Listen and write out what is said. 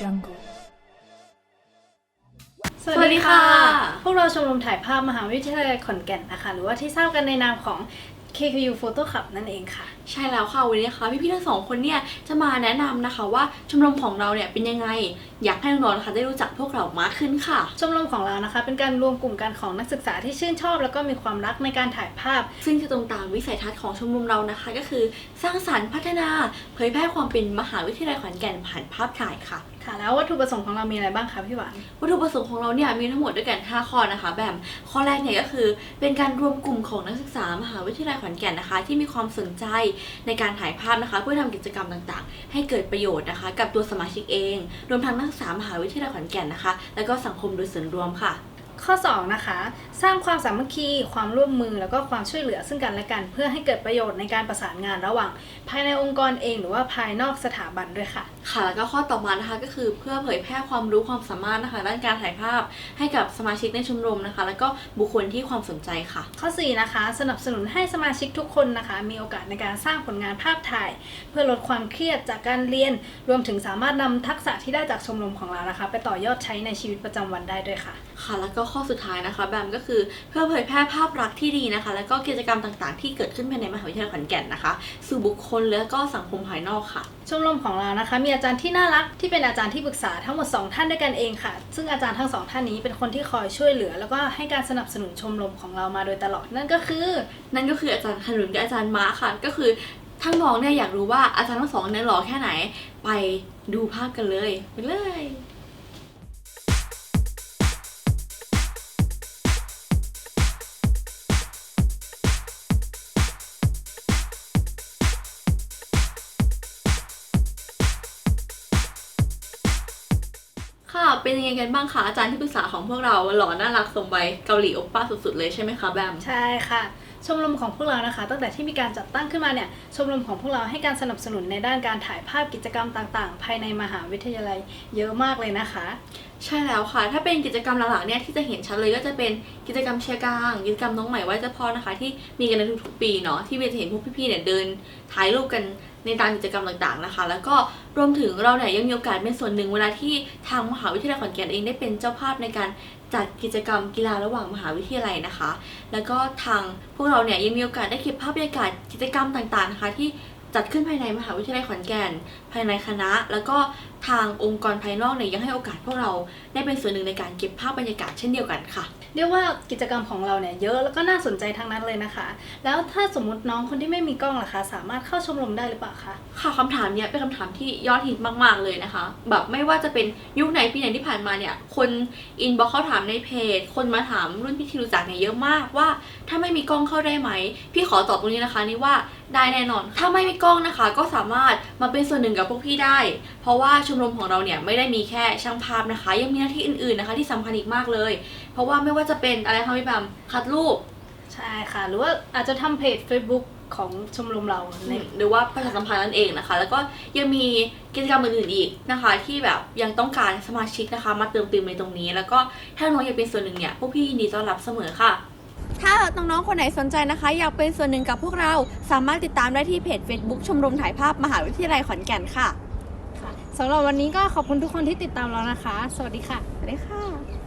jungle สวัสดีค่ะ พวกเราชมรมถ่ายภาพมหาวิทยาลัยขอนแก่นนะคะ หรือว่าที่ทราบกันในนามของ KQU Photo Club นั่นเองค่ะ ใช่แล้วค่ะวันนี้นะคะพี่ๆทั้งสองคนเนี่ยจะมาแนะนำนะคะว่าชมรมของเราเนี่ยเป็นยังไง อยากให้น้องๆนะคะได้รู้จักพวกเรามากขึ้นค่ะ ชมรมของเรานะคะ เป็นการรวมกลุ่มกันของนักศึกษาที่ชื่นชอบ แล้วก็มีความรักในการถ่ายภาพ ซึ่งจะตรงตามวิสัยทัศน์ของชมรมเรานะคะ ก็คือสร้างสารรค์พัฒนา เผยแพร่ความเป็นมหาวิทยาลัยขอนแก่นผ่านภาพถ่ายค่ะ ค่ะ แล้ววัตถุประสงค์ของเรามีอะไรบ้างคะพี่หวาน วัตถุประสงค์ของเราเนี่ยมีทั้งหมดด้วยกัน 5 ข้อนะคะ แบบข้อแรกเนี่ยก็คือเป็นการรวมกลุ่มของนักศึกษามหาวิทยาลัยขอนแก่นนะคะ ที่มีความสนใจในการถ่ายภาพนะคะ เพื่อทำกิจกรรมต่างๆ ให้เกิดประโยชน์นะคะ กับตัวสมาชิกเอง รวมทั้งนักศึกษามหาวิทยาลัยขอนแก่นนะคะ แล้วก็สังคมโดยส่วนรวมค่ะข้อ 2 นะคะ สร้างความสามัคคี ความร่วมมือ แล้วก็ความช่วยเหลือซึ่งกันและกัน เพื่อให้เกิดประโยชน์ในการประสานงานระหว่าง ภายในองค์กรเองหรือว่าภายนอกสถาบันด้วยค่ะค่ะแล้วก็ข้อต่อมานะคะก็คือเพื่อเผยแพร่ความรู้ความสามารถนะคะ ด้านการถ่ายภาพให้กับสมาชิกในชมรมนะคะ แล้วก็บุคคลที่ความสนใจค่ะ ข้อ 4 นะคะ สนับสนุนให้สมาชิกทุกคนนะคะ มีโอกาสในการสร้างผลงานภาพถ่าย เพื่อลดความเครียดจากการเรียน รวมถึงสามารถนำทักษะที่ได้จากชมรมของเรานะคะ ไปต่อยอดใช้ในชีวิตประจำวันได้ด้วยค่ะ ค่ะ แล้วก็ข้อสุดท้ายนะคะแบมก็คือเพื่อเผยแพร่ภาพลักษณ์ที่ดีนะคะ แล้วก็กิจกรรมต่างๆ ที่เกิดขึ้นภายในมหาวิทยาลัยขอนแก่นนะคะ สู่บุคคลและก็สังคมภายนอกค่ะชมรมของเรานะคะ มีอาจารย์ที่น่ารักที่เป็นอาจารย์ที่ปรึกษาทั้งหมด 2 ท่านด้วยกันเองค่ะ ซึ่งอาจารย์ทั้งสองท่านนี้เป็นคนที่คอยช่วยเหลือ แล้วก็ให้การสนับสนุนชมรมของเรามาโดยตลอดนั่นก็คือ นั่นก็คืออาจารย์ขนุนกับอาจารย์ม้าค่ะ ก็คือทั้งน้องเนี่ยอยากรู้ว่าอาจารย์ทั้งสองเนี่ยหล่อแค่ไหน ไปดูภาพกันเลย ไปเลย ค่ะ เป็นยังไงกันบ้างคะอาจารย์ที่ปรึกษาของพวกเราหล่อน่ารักสมวัยเกาหลีโอปป้าสุดๆเลยใช่ไหมคะแบม ใช่ค่ะ ชมรมของพวกเรานะคะ ตั้งแต่ที่มีการจัดตั้งขึ้นมาเนี่ยชมรมของพวกเราให้การสนับสนุนในด้านการถ่ายภาพกิจกรรมต่างๆ ภายในมหาวิทยาลัยเยอะมากเลยนะคะ ใช่แล้วค่ะ ถ้าเป็นกิจกรรมหลักๆเนี่ยที่จะเห็นชัดเลยก็จะเป็นกิจกรรมเชียร์กลางกิจกรรมน้องใหม่ไหว้เจ้าพ่อนะคะ ที่มีกันในทุกๆปีเนาะที่เวจะเห็นพวกพี่ๆเนี่ยเดินถ่ายรูปกันในตามกิจกรรมต่างๆนะคะ แล้วก็รวมถึงเราเนี่ยยังมีโอกาสเป็นส่วนหนึ่งเวลาที่ทางมหาวิทยาลัยขอนแก่นเองได้เป็นเจ้าภาพในการ จัดกิจกรรมกีฬาระหว่างมหาวิทยาลัยนะคะ แล้วก็ทางพวกเราเนี่ยยังมีโอกาสได้เก็บภาพบรรยากาศกิจกรรมต่างๆนะคะที่จัดขึ้นภายในมหาวิทยาลัยขอนแก่น ภายในคณะ แล้วก็ ทางองค์กรภายนอกเนี่ยยังให้โอกาสพวกเราได้เป็นส่วนหนึ่งในการเก็บภาพบรรยากาศเช่นเดียวกันค่ะ เรียกว่ากิจกรรมของเราเนี่ยเยอะแล้วก็น่าสนใจทั้งนั้นเลยนะคะ แล้วถ้าสมมติน้องคนที่ไม่มีกล้องล่ะคะ สามารถเข้าชมรมได้หรือเปล่าคะค่ะคำถามเนี้ยเป็นคำถามที่ยอดฮิตมาก ๆเลยนะคะ แบบไม่ว่าจะเป็นยุคไหนปีไหนที่ผ่านมาเนี่ยคนอินบ็อกเข้าถามในเพจ คนมาถามรุ่นพี่ที่รู้จักเนี่ยเยอะมากว่า ถ้าไม่มีกล้องเข้าได้ไหมพี่ขอตอบตรงนี้นะคะนี่ว่าได้แน่นอน ถ้าไม่มีกล้องนะคะ ก็สามารถมาเป็นส่วนหนึ่งกับพวกพี่ได้ เพราะว่าชมรมของเราเนี่ยไม่ได้มีแค่ช่างภาพนะคะ ยังมีหน้าที่อื่นๆนะคะ ที่สำคัญอีกมากเลย เพราะว่าไม่ว่าจะเป็นอะไรคะพี่แบมคัดรูป ใช่ค่ะ หรือว่าอาจจะทำเพจ Facebook ของชมรมเราใน หรือว่าประชาสัมพันธ์นั่นเองนะคะ แล้วก็ยังมีกิจกรรมอื่นๆอีกนะคะ ที่แบบยังต้องการสมาชิกนะคะ มาเติมเต็มในตรงนี้ แล้วก็ถ้าน้องอยากเป็นส่วนหนึ่งเนี่ยพวกพี่ยินดีต้อนรับเสมอค่ะ ถ้าน้องๆ คนไหนสนใจนะคะ อยากเป็นส่วนหนึ่งกับพวกเรา สามารถติดตามได้ที่เพจ Facebook ชมรมถ่ายภาพมหาวิทยาลัยขอนแก่นค่ะ สำหรับวันนี้ก็ขอบคุณทุกคนที่ติดตามเรานะคะ สวัสดีค่ะ สวัสดีค่ะ